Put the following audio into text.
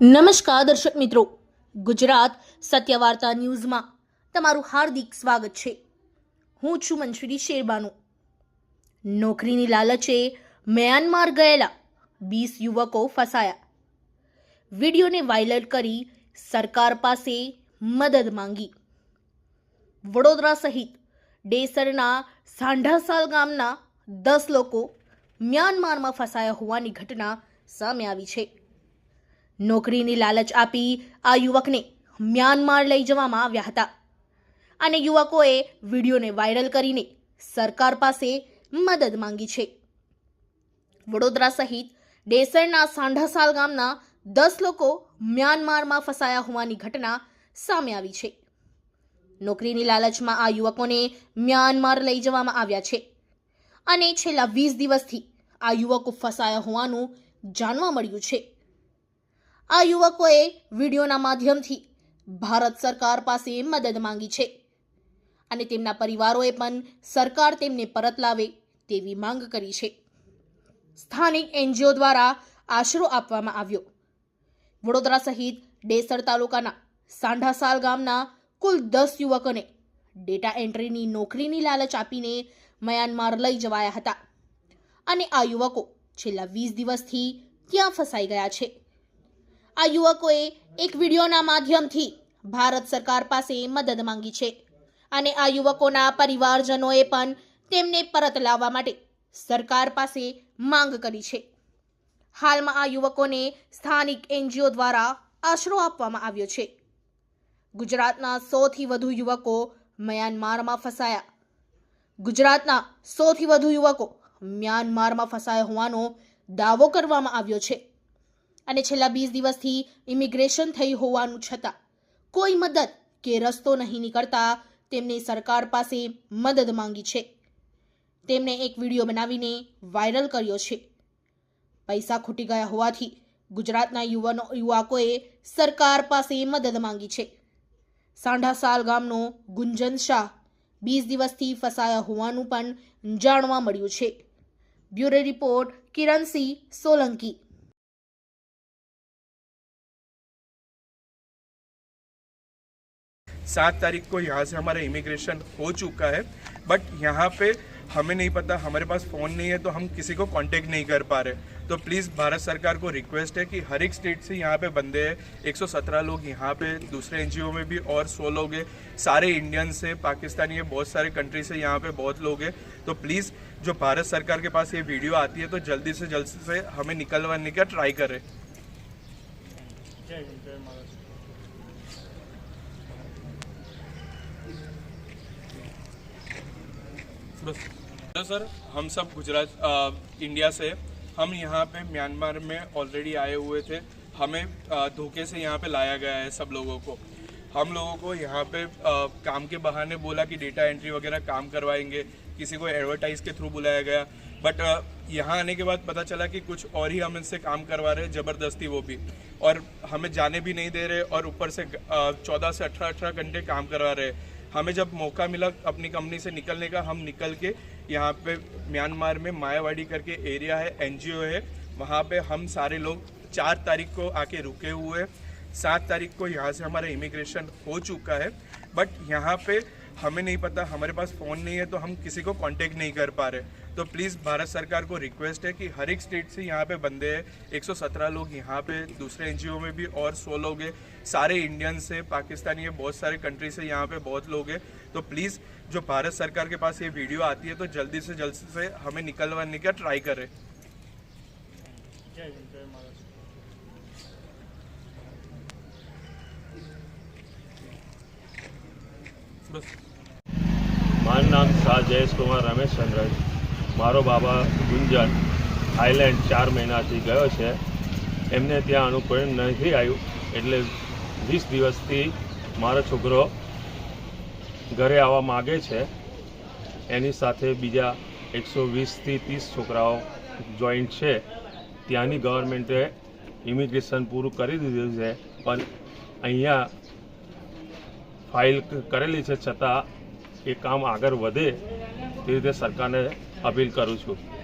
નમસ્કાર દર્શક મિત્રો. ગુજરાત સત્યવાર્તા ન્યૂઝમાં તમારું હાર્દિક સ્વાગત છે. હું છું મંશુરી શેરબાનુ. નોકરીની લાલચે મ્યાનમાર ગયેલા વીસ યુવકો ફસાયા. વિડીયોને વાયરલ કરી સરકાર પાસે મદદ માંગી. વડોદરા સહિત ડેસરના સાંઢાસાલ ગામના દસ લોકો મ્યાનમારમાં ફસાયા હોવાની ઘટના સામે આવી છે. નોકરીની લાલચ આપી આ યુવકને મ્યાનમાર લઈ જવામાં આવ્યા હતા. અને યુવકોએ વિડીયોને વાયરલ કરીને સરકાર પાસે મદદ માંગી છે. વડોદરા સહિત ડેસરના સાંઢાસાલ ગામના દસ લોકો મ્યાનમારમાં ફસાયા હોવાની ઘટના સામે આવી છે. નોકરીની લાલચમાં આ યુવકોને મ્યાનમાર લઈ જવામાં આવ્યા છે. અને છેલ્લા વીસ દિવસથી આ યુવકો ફસાયા હોવાનું જાણવા મળ્યું છે. આ યુવકોએ વિડીયોના માધ્યમથી ભારત સરકાર પાસે મદદ માંગી છે. અને તેમના પરિવારોએ પણ સરકાર તેમને પરત લાવે તેવી માંગ કરી છે. સ્થાનિક એનજીઓ દ્વારા આશરો આપવામાં આવ્યો. વડોદરા સહિત ડેસર તાલુકાના સાંઢાસાલ ગામના કુલ દસ યુવકોને ડેટા એન્ટ્રીની નોકરીની લાલચ આપીને મ્યાનમાર લઈ જવાયા હતા. અને આ યુવકો છેલ્લા વીસ દિવસથી ત્યાં ફસાઈ ગયા છે? આ યુવકોએ એક વિડીયોના માધ્યમથી ભારત સરકાર પાસે મદદ માંગી છે. અને આ યુવકોના પરિવારજનોએ પણ તેમને પરત લાવવા માટે સરકાર પાસે માંગ કરી છે. હાલમાં આ યુવકોને સ્થાનિક એનજીઓ દ્વારા આશરો આપવામાં આવ્યો છે. ગુજરાતના સોથી વધુ યુવકો મ્યાનમારમાં ફસાયા. ગુજરાતના સોથી વધુ યુવકો મ્યાનમારમાં ફસાયા હોવાનો દાવો કરવામાં આવ્યો છે. અને છેલ્લા વીસ દિવસથી ઇમિગ્રેશન થઈ હોવાનું છતાં કોઈ મદદ કે રસ્તો નહીં નીકળતા તેમને સરકાર પાસે મદદ માંગી છે. તેમણે એક વીડિયો બનાવીને વાયરલ કર્યો છે. પૈસા ખૂટી ગયા હોવાથી ગુજરાતના યુવાનો, યુવકોએ સરકાર પાસે મદદ માંગી છે. સાંઢાસાલ ગામનો ગુંજન શાહ વીસ દિવસથી ફસાયા હોવાનું પણ જાણવા મળ્યું છે. Bureau report Kiransinh Solanki. सात तारीख को यहाँ से हमारा इमिग्रेशन हो चुका है बट यहाँ पे हमें नहीं पता, हमारे पास फ़ोन नहीं है तो हम किसी को कांटेक्ट नहीं कर पा रहे। तो प्लीज़ भारत सरकार को रिक्वेस्ट है कि हर एक स्टेट से यहाँ पे बंदे हैं। 117 लोग यहाँ पे, दूसरे एनजीओ में भी और 100 लोग हैं। सारे इंडियन से पाकिस्तानी है, बहुत सारे कंट्री से यहाँ पे बहुत लोग हैं। तो प्लीज़ जो भारत सरकार के पास ये वीडियो आती है तो जल्दी से जल्द से हमें निकलवाने का ट्राई करें। हेलो सर हम सब गुजरात इंडिया से हम यहाँ पे म्यांमार में ऑलरेडी आए हुए थे। हमें धोखे से यहाँ पे लाया गया है सब लोगों को। हम लोगों को यहाँ पे अ, काम के बहाने बोला कि डेटा एंट्री वगैरह काम करवाएँगे। किसी को एडवर्टाइज के थ्रू बुलाया गया। बट यहाँ आने के बाद पता चला कि कुछ और ही हम इनसे काम करवा रहे हैं ज़बरदस्ती वो भी। और हमें जाने भी नहीं दे रहे और ऊपर से चौदह से अठारह अठारह घंटे काम करवा रहे हमें जब मौका मिला अपनी कंपनी से निकलने का, हम निकल के यहाँ पे म्यांमार में मायावाड़ी करके एरिया है एनजीओ है, वहाँ पे हम सारे लोग चार तारीख को आके रुके हुए सात तारीख को यहाँ से हमारा इमिग्रेशन हो चुका है बट यहाँ पे हमें नहीं पता, हमारे पास फ़ोन नहीं है तो हम किसी को कांटेक्ट नहीं कर पा रहे। तो प्लीज़ भारत सरकार को रिक्वेस्ट है कि हर एक स्टेट से यहाँ पे बंदे हैं एक लोग यहाँ पे दूसरे एनजीओ में भी और 100 लोग हैं। सारे इंडियन से पाकिस्तानी है बहुत सारे कंट्री से यहाँ पे बहुत लोग हैं। तो प्लीज़ जो भारत सरकार के पास ये वीडियो आती है तो जल्दी से जल्द से हमें निकलवाने का ट्राई करें। मान नाम शाह जयेश कुमार रमेश चंद्र। મારો બાબા ગુંજન આઈલેન્ડ ચાર મહિનાથી ગયો છે. એમને ત્યાં અનુકૂળ નથી આવ્યું. એટલે વીસ દિવસથી મારો છોકરો ઘરે આવવા માગે છે. એની સાથે બીજા એકસો વીસથી ત્રીસ છોકરાઓ જોઈન્ટ છે. ત્યાંની ગવર્મેન્ટે ઇમિગ્રેશન પૂરું કરી દીધું છે. પણ અહીંયા ફાઇલ કરેલી છે છતાં એ કામ આગળ વધે તે રીતે સરકારને અપીલ કરું છું.